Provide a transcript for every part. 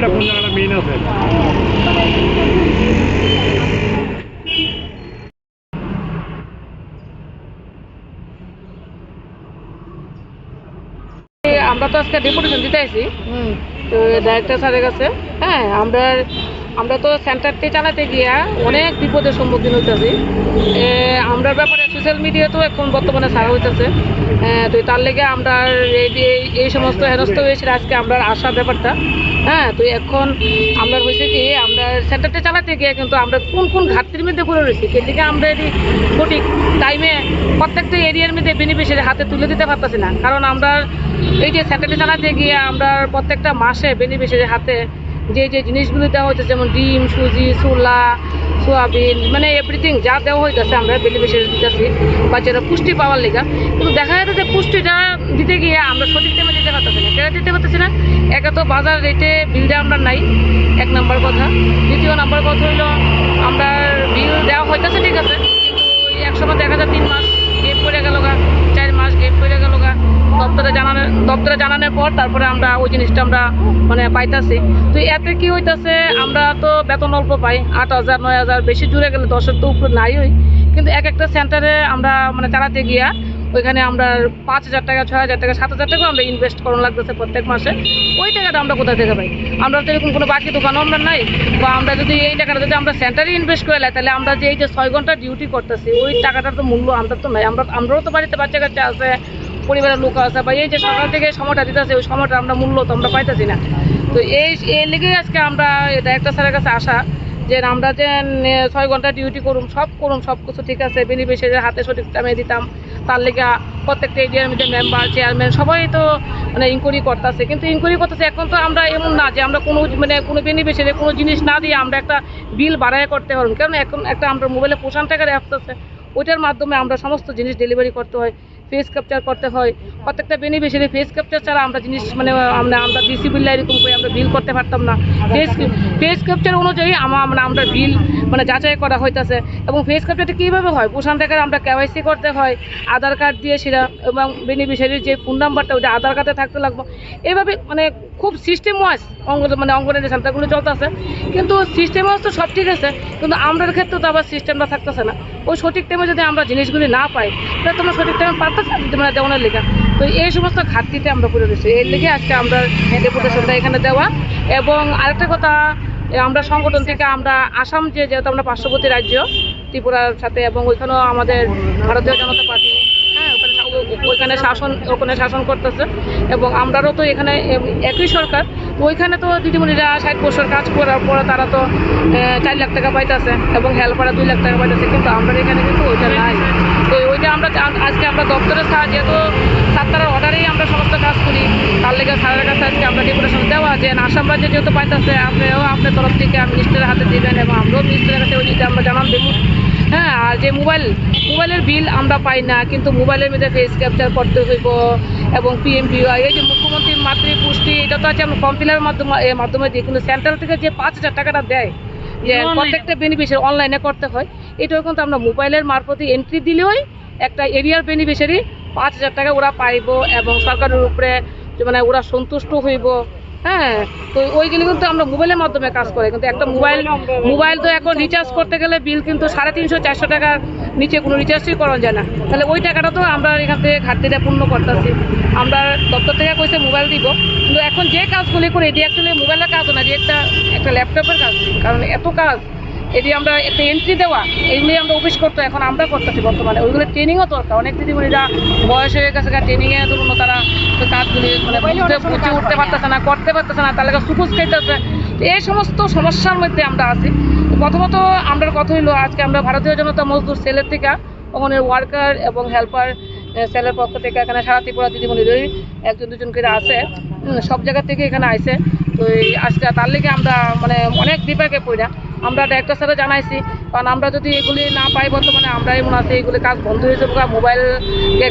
কোন জায়গাটা মেইন আছে আমরা তো আজকে ডেপুটেশন দিতে আইছি। তো ডাইরেক্টর স্যারের কাছে। হ্যাঁ আমরা আমরা তো সেন্টারটি চালাতে গিয়া অনেক বিপদের সম্মুখীন হইতেছি। আমরা ব্যাপারে সোশ্যাল মিডিয়াতেও এখন বর্তমানে ছাড়া হইতেছে। তো তার লেগে আমরা এই সমস্ত হেনস্থ হয়েছিল আজকে আমরা আসার ব্যাপারটা। হ্যাঁ তো এখন আমরা হয়েছে কি, আমরা সেন্টারটা চালাতে গিয়ে কিন্তু আমরা কোন কোন ঘাটতির মধ্যে করে রয়েছি? সেদিকে আমরা এটি সঠিক টাইমে প্রত্যেকটা এরিয়ার মধ্যে বেনিফিশিয়ারি হাতে তুলে দিতে পারতেছি না। কারণ আমরা এই যে সেন্টারটা চালাতে গিয়ে আমরা প্রত্যেকটা মাসে বেনিফিশিয়ারি হাতে যে যে জিনিসগুলো দেওয়া হইতেছে, যেমন ডিম, সুজি, ছোলা, সোয়াবিন মানে এভরিথিং যা দেওয়া হইতেছে আমরা বেনিফিশিয়ারি দিতেছি বাচ্চারা পুষ্টি পাওয়ার লেগা। কিন্তু দেখা যাচ্ছে যে পুষ্টিটা দিতে গিয়ে আমরা সঠিক টাইমে দিতে পারতেছি না। কেন দিতে পারতেছি না? একে তো বাজার রেটে বিলটা আমরা নাই, এক নম্বর কথা। দ্বিতীয় নম্বর কথা হইল, আমরা বিল দেওয়া হইতেছে ঠিক আছে কিন্তু ওই এক সময় দেখা যায় তিন মাস গেপ করে গেল গা চার মাস গেপ করে গেল গা দপ্তরে জানানোর দপ্তরে জানানোর পর তারপরে আমরা ওই জিনিসটা আমরা মানে পাইতাছি। তো এতে কি হইতাছে, আমরা তো বেতন অল্প পাই, আট হাজার, নয় হাজার, বেশি জুড়ে গেলে দশের তো উপরে নাই হই কিন্তু এক একটা সেন্টারে আমরা মানে চালাতে গিয়া, ওইখানে আমরা পাঁচ হাজার টাকা, ছয় হাজার টাকা, সাত হাজার টাকা আমরা ইনভেস্ট করানো লাগতেছে প্রত্যেক মাসে। ওই টাকাটা আমরা কোথা থেকে পাই? আমরা তো এরকম কোনো বাকি দোকানও আমরা নাই। বা আমরা যদি এই টাকাটা যদি আমরা সেন্টারে ইনভেস্ট করে লাই, তাহলে আমরা যে এই যে ছয় ঘণ্টা ডিউটি করতেছি, ওই টাকাটার তো মূল্য আমরা তো নাই। আমরা, আমরাও তো বাড়িতে বাচ্চা কাচ্চা আছে পরিবারের লোক আছে বা এই যে সরকার থেকে সময়টা দিতেছে, ওই সময়টা আমরা মূল্য তো আমরা পাইতেছি না। তো এই এই লেগেই আজকে আমরা ডাইরেক্টর স্যারের কাছে আসা, যে আমরা যে ছয় ঘণ্টা ডিউটি করুম, সব করুম, সব কিছু ঠিক আছে বেনিফিশিয়ারির হাতে সঠিক টাইমে দিতাম। তার লেগে প্রত্যেকটা এরিয়ার মধ্যে মেম্বার চেয়ারম্যান সবাই তো মানে ইনকোয়ারি করতেছে। কিন্তু ইনকোয়ারি করতেছে, এখন তো আমরা এমন না যে আমরা কোনো মানে কোনো বেনিফিশিয়ারি কোনো জিনিস না দিয়ে আমরা একটা বিল বাড়ায় করতে পারব কারণ এখন একটা আমরা মোবাইলে পোষণ টাকার অ্যাপস আছে, ওইটার মাধ্যমে আমরা সমস্ত জিনিস ডেলিভারি করতে হয়। ফেস ক্যাপচার করতে হয়। প্রত্যেকটা বেনিফিশিয়ারি ফেস ক্যাপচার ছাড়া আমরা জিনিস মানে আমরা আমরা ডিসি বিল এরকম করে আমরা বিল করতে পারতাম না। ফেস ফেস ক্যাপচার অনুযায়ী আমার মানে আমরা বিল মানে যাচাই করা হইতাছে। এবং ফেস ক্যাপচারটা কীভাবে হয়? পোষণ টাকার আমরা কেওয়াইসি করতে হয়, আধার কার্ড দিয়ে সেটা, এবং বেনিফিশিয়ারির যে ফোন নাম্বারটা ওইটা আধার কার্ডে থাকতে লাগবে। এভাবে মানে খুব সিস্টেম ওয়াইজ অঙ্গ মানে অঙ্গনওয়াড়ি সেন্টারগুলো চলতেছে। কিন্তু সিস্টেম ওয়াইজ তো সব ঠিক আছে, কিন্তু আমরার ক্ষেত্রে তো আবার সিস্টেমটা থাকতেছে না। ওই সঠিক টাইমে যদি আমরা জিনিসগুলি না পাই, তাহলে তোমরা সঠিক টাইমে পারতেছে মানে দেওয়ানোর লেখা তো এই সমস্ত ঘাটতিতে আমরা পড়ে রয়েছি। এর লেগে আজকে আমরা ডেপুটেশনটা এখানে দেওয়া। এবং আরেকটা কথা আমরা সংগঠন থেকে আমরা আসাম যে, যেহেতু আমরা পার্শ্ববর্তী রাজ্য, ত্রিপুরার সাথে, এবং ওইখানেও আমাদের ভারতীয় জনতা পার্টি হ্যাঁ ওইখানে শাসন, ওখানে শাসন করতেছে। এবং আমরাও তো এখানে একই সরকার। ওইখানে তো দিদিমণিরা ষাট বছর কাজ করার পরে তারা তো চার লাখ টাকা পাইতেছে এবং হেল্পাররা দুই লাখ টাকা পাইতেছে কিন্তু আমরা এখানে কিন্তু ওইটা নাই। তো ওইটা আমরা আজকে আমরা দপ্তরের সাহায্যে যেহেতু সাতটার অর্ডারেই আমরা সমস্ত কাজ করি তার লেগে স্যারের কাছে আজকে আমরা ডেপুটেশন দেওয়া যে আসাম রাজ্যে যেহেতু পাইতেছে তরফ মিনিস্টারের হাতে দিবেন এবং আমরাও মিনিস্টারের কাছে ওই আমরা জানান দেবো হ্যাঁ আর যে মোবাইল মোবাইলের বিল আমরা পাই না কিন্তু মোবাইলের মধ্যে ফেস ক্যাপচার করতে হইব এবং পিএমপিওয়াই এই যে মুখ্যমন্ত্রী মাতৃ পুষ্টি এটা তো আছে আমরা ফর্ম ফিলারের মাধ্যমে মাধ্যমে দিই কিন্তু সেন্ট্রাল থেকে যে পাঁচ হাজার টাকাটা দেয় যে প্রত্যেকটা বেনিফিশিয়ারি অনলাইনে করতে হয় এটাও কিন্তু আমরা মোবাইলের মারফতে এন্ট্রি দিলেই একটা এরিয়ার বেনিফিশিয়ারি পাঁচ হাজার টাকা ওরা পাইব এবং সরকারের উপরে মানে ওরা সন্তুষ্ট হইব। হ্যাঁ তো ওইগুলি কিন্তু আমরা মোবাইলের মাধ্যমে কাজ করে। কিন্তু একটা মোবাইল মোবাইল তো এখন রিচার্জ করতে গেলে বিল কিন্তু সাড়ে তিনশো, চারশো টাকার নিচে কোনো রিচার্জই করা যায় না। তাহলে ওই টাকাটা তো আমরা এখান থেকে ঘাটতিটা পূর্ণ করতেছি। আমরা দপ্তর থেকে কইসে মোবাইল দিব। কিন্তু এখন যে কাজগুলি করি এটি অ্যাকচুয়ালি মোবাইলের কাজ না, যে একটা একটা ল্যাপটপের কাজ। কারণ এত কাজ এটি আমরা একটা এন্ট্রি দেওয়া এইগুলি আমরা অফিস করতো এখন আমরা করতেছি বর্তমানে। ওইগুলো ট্রেনিংও দরকার। অনেক দিদিমণিরা বয়স হয়ে গেছে ট্রেনিংয়ে ধরুন তারা কাজগুলি মানে বুঝে উঠতে পারতেছে না করতে পারতেছে না তাহলে সুকুজ খাইতেছে এই সমস্ত সমস্যার মধ্যে আমরা আছি। প্রথমত আমরা কথা হইল আজকে আমরা ভারতীয় জনতা মজদুর সেলের থেকে ওখানে ওয়ার্কার এবং হেল্পার সেলের পক্ষ থেকে এখানে সারা ত্রিপুরা দিদিমণিরই একজন দুজন করে আছে। সব জায়গা থেকে এখানে আইসে তো এই আজকে তার লেগে আমরা মানে অনেক বিপাকে পড়া। আমরা ডাইরেক্টর স্যারে জানাইছি। কারণ আমরা যদি এগুলি না পাই বর্তমানে আমরা এমন আছে এগুলি কাজ বন্ধ হয়ে যাব। মোবাইল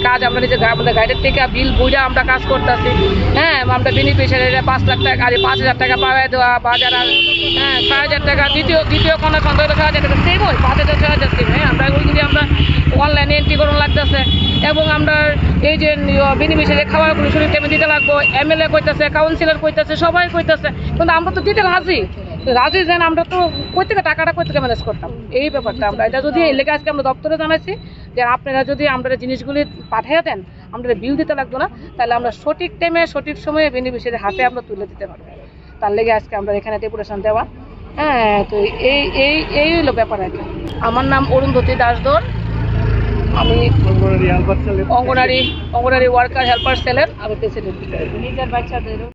কাজ আমরা নিজে গাইডের থেকে বিল বইরা আমরা কাজ করতেছি। হ্যাঁ আমরা বেনিফিশিয়ারিরা পাঁচ লাখ টাকা, আরে পাঁচ হাজার টাকা পাওয়া দেওয়া বা যারা হ্যাঁ ছয় হাজার টাকা, দ্বিতীয় দ্বিতীয় কোনো সন্দেহ ছয় হাজার টাকা সেম হয় পাঁচ হাজার, ছয় হাজার সেম হ্যাঁ আমরা ওইগুলি আমরা অনলাইনে এন্ট্রি করুন লাগতেছে। এবং আমরা এই যে বেনিফিশিয়ারি খাবারগুলো সঠিক টাইমে দিতে লাগবো। এমএলএ কইতেছে কাউন্সিলর কইতেছে, সবাই কইতেছে। কিন্তু আমরা তো দিতে রাজি। রাজি যেন আমরা তো কই থেকে টাকাটা কই থেকে ম্যানেজ করতাম? এই ব্যাপারটা আমরা। এটা যদি এই লেগে আজকে আমরা দপ্তরে জানাইছি যে আপনারা যদি আমরা জিনিসগুলি পাঠিয়ে দেন আমরা বিল দিতে লাগতো না তাহলে আমরা সঠিক টাইমে সঠিক সময়ে বেনিফিশিয়ারি হাতে আমরা তুলে দিতে পারব। তার লেগে আজকে আমরা এখানে ডেপুটেশন দেওয়া। হ্যাঁ তো এই এই এই হলো ব্যাপার আর কি। আমার নাম অরুন্ধতী দাসদর আমি অঙ্গনারী অঙ্গনারী ওয়ার্কার হেল্পার সেলের আমি প্রেসিডেন্ট নিজের বাচ্চাদেরও